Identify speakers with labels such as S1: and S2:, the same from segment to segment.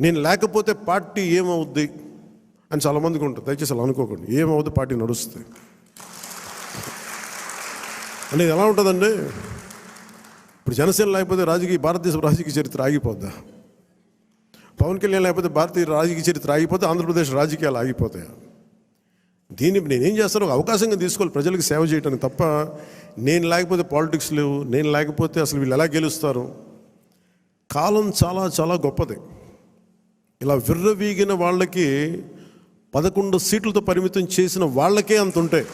S1: నేను లేకపోతే పార్టీ ఏమవుద్ది? అని చాలామందికి ఉంటుంది. దయచేసి అలా అనుకోకండి. ఏమవుద్ది? పార్టీ నడుస్తుంది. అంటే ఇది ఎలా ఉంటుందండి? ఇప్పుడు జనసేన లేకపోతే రాజకీయ భారతదేశ రాజకీయ చరిత్ర ఆగిపోద్దా? పవన్ కళ్యాణ్ లేకపోతే భారతీయ రాజకీయ చరిత్ర ఆగిపోతే ఆంధ్రప్రదేశ్ రాజకీయాలు ఆగిపోతాయి? దీన్ని నేనేం చేస్తాను? ఒక అవకాశంగా తీసుకోవాలి. ప్రజలకు సేవ చేయడానికి తప్ప నేను లేకపోతే పాలిటిక్స్ లేవు. నేను లేకపోతే అసలు వీళ్ళు ఎలా గెలుస్తారు? కాలం చాలా చాలా గొప్పది. ఇలా విర్రవీగిన వాళ్ళకి పదకొండు సీట్లతో పరిమితం చేసిన వాళ్ళకే అంత ఉంటే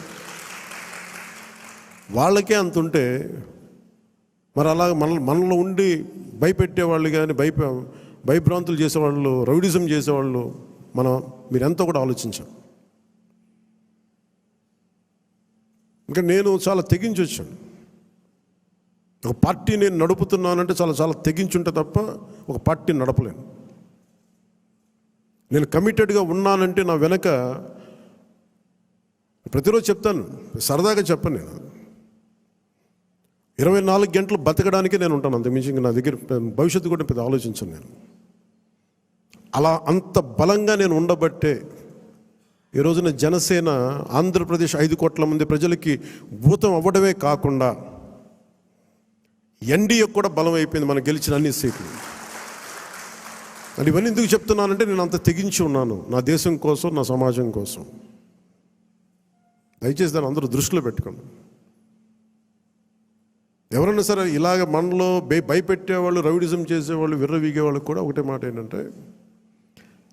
S1: వాళ్ళకే అంత ఉంటే మరి అలా మన మనలో ఉండి భయపెట్టేవాళ్ళు కానీ భయప భయభ్రాంతులు చేసేవాళ్ళు రౌడిజం చేసేవాళ్ళు మనం మీరెంతో కూడా ఆలోచించాం. ఇంకా నేను చాలా తెగించి వచ్చాను. ఒక పార్టీ నేను నడుపుతున్నానంటే చాలా చాలా తెగించుంటే తప్ప ఒక పార్టీ నడపలేను. నేను కమిటెడ్గా ఉన్నానంటే నా వెనక ప్రతిరోజు చెప్తాను సరదాగా చెప్పను నేను. ఇరవై నాలుగు గంటలు బతకడానికి నేను ఉంటాను అంతకుమించి ఇంకా నా దగ్గర భవిష్యత్తు కూడా పెద్ద ఆలోచించను నేను. అలా అంత బలంగా నేను ఉండబట్టే ఈ రోజున జనసేన ఆంధ్రప్రదేశ్ ఐదు కోట్ల మంది ప్రజలకి భూతం అవ్వడమే కాకుండా ఎన్డీఏ కూడా బలం అయిపోయింది మనం గెలిచిన అన్ని సీట్లు. అంటే ఇవన్నీ ఎందుకు చెప్తున్నానంటే నేను అంత తెగించి ఉన్నాను. నా దేశం కోసం నా సమాజం కోసం. దయచేసి దాన్ని అందరూ దృష్టిలో పెట్టుకోండి. ఎవరైనా సరే ఇలాగ మనలో భయ భయపెట్టేవాళ్ళు రౌడిజం చేసేవాళ్ళు విర్రవీగేవాళ్ళు కూడా ఒకటే మాట ఏంటంటే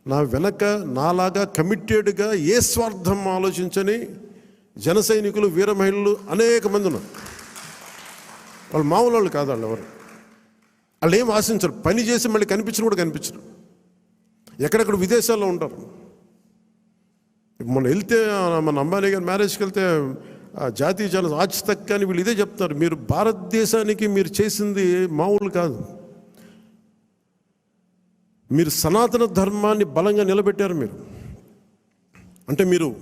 S1: నా వెనక నాలాగా కమిటెడ్గా ఏ స్వార్థం ఆలోచించని జన సైనికులు వీర మహిళలు అనేక మంది ఉన్నారు. వాళ్ళు మామూలు వాళ్ళు కాదు వాళ్ళు ఎవరు. వాళ్ళు ఏం ఆశించరు. పని చేసి మళ్ళీ కనిపించరు కూడా కనిపించరు. ఎక్కడెక్కడ విదేశాల్లో ఉంటారు. మొన్న వెళ్తే మన అంబానీ గారి మ్యారేజ్కి వెళ్తే జాతీయ ఛానల్ ఆచితక్కని వీళ్ళు ఇదే చెప్తారు. మీరు భారతదేశానికి మీరు చేసింది మామూలు కాదు. మీరు సనాతన ధర్మాన్ని బలంగా నిలబెట్టారు మీరు. అంటే మీరు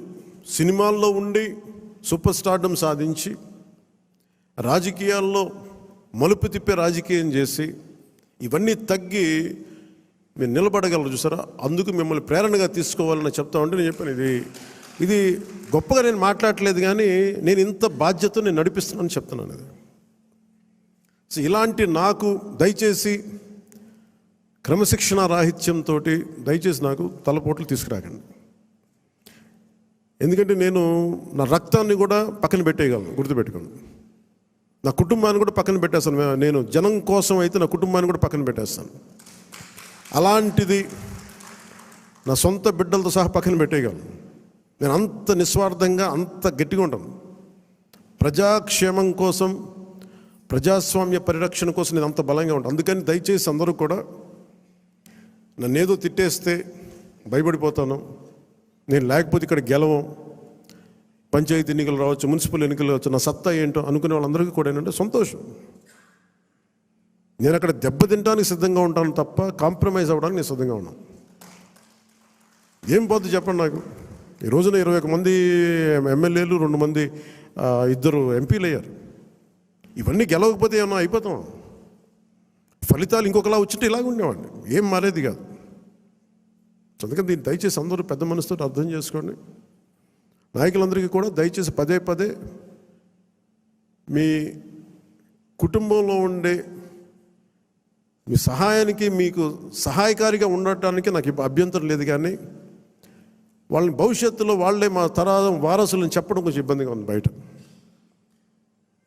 S1: సినిమాల్లో ఉండి సూపర్ స్టార్డమ్ సాధించి రాజకీయాల్లో మలుపు తిప్పే రాజకీయం చేసి ఇవన్నీ తగ్గి మీరు నిలబడగలరు చూసారా? అందుకు మిమ్మల్ని ప్రేరణగా తీసుకోవాలని చెప్తా ఉంటే నేను చెప్పాను ఇది ఇది గొప్పగా నేను మాట్లాడట్లేదు కానీ నేను ఇంత బాధ్యత నేను నడిపిస్తున్నానని చెప్తున్నాను ఇది సో ఇలాంటి నాకు దయచేసి క్రమశిక్షణ రాహిత్యంతో దయచేసి నాకు తలపోట్లు తీసుకురాకండి. ఎందుకంటే నేను నా రక్తాన్ని కూడా పక్కన పెట్టేయగలను గుర్తుపెట్టుకోండి. నా కుటుంబాన్ని కూడా పక్కన పెట్టేస్తాను. నేను జనం కోసం అయితే నా కుటుంబాన్ని కూడా పక్కన పెట్టేస్తాను. అలాంటిది నా సొంత బిడ్డలతో సహా పక్కన పెట్టేయగలను. నేను అంత నిస్వార్థంగా అంత గట్టిగా ఉంటాను. ప్రజాక్షేమం కోసం ప్రజాస్వామ్య పరిరక్షణ కోసం నేను అంత బలంగా ఉంటాను. అందుకని దయచేసి అందరూ కూడా నన్ను ఏదో తిట్టేస్తే భయపడిపోతాను. నేను లేకపోతే ఇక్కడ గెలవం. పంచాయతీ ఎన్నికలు రావచ్చు మున్సిపల్ ఎన్నికలు రావచ్చు నా సత్తా ఏంటో అనుకునే వాళ్ళందరికీ కూడా ఏంటంటే సంతోషం. నేను అక్కడ దెబ్బతింటానికి సిద్ధంగా ఉంటాను తప్ప కాంప్రమైజ్ అవ్వడానికి నేను సిద్ధంగా ఉన్నాను. ఏం పోద్ది చెప్పండి నాకు? ఈ రోజున ఇరవై ఒక మంది ఎమ్మెల్యేలు రెండు మంది ఇద్దరు ఎంపీలు అయ్యారు. ఇవన్నీ గెలవకపోతే ఏమన్నా అయిపోతాం ఫలితాలు ఇంకొకలా వచ్చింటే ఇలాగ ఉండేవాడిని. ఏం మారేది కాదు. అందుకని దీన్ని దయచేసి అందరూ పెద్ద మనసుతో అర్థం చేసుకోండి. నాయకులందరికీ కూడా దయచేసి పదే పదే మీ కుటుంబంలో ఉండే మీ సహాయానికి మీకు సహాయకారిగా ఉండటానికి నాకు ఇబ్బ- అభ్యంతరం లేదు కానీ వాళ్ళని భవిష్యత్తులో వాళ్ళే మా తరాదం వారసులను చెప్పడం కొంచెం ఇబ్బందిగా ఉంది బయట.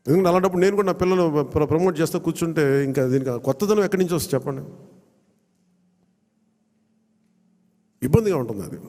S1: ఎందుకంటే అలాంటప్పుడు నేను కూడా నా పిల్లలు ప్ర- ప్రమోట్ చేస్తూ కూర్చుంటే ఇంకా దీనికి కొత్తదనం ఎక్కడి నుంచి వస్తుంది చెప్పండి? ఇబ్బందిగా ఉంటుంది అది.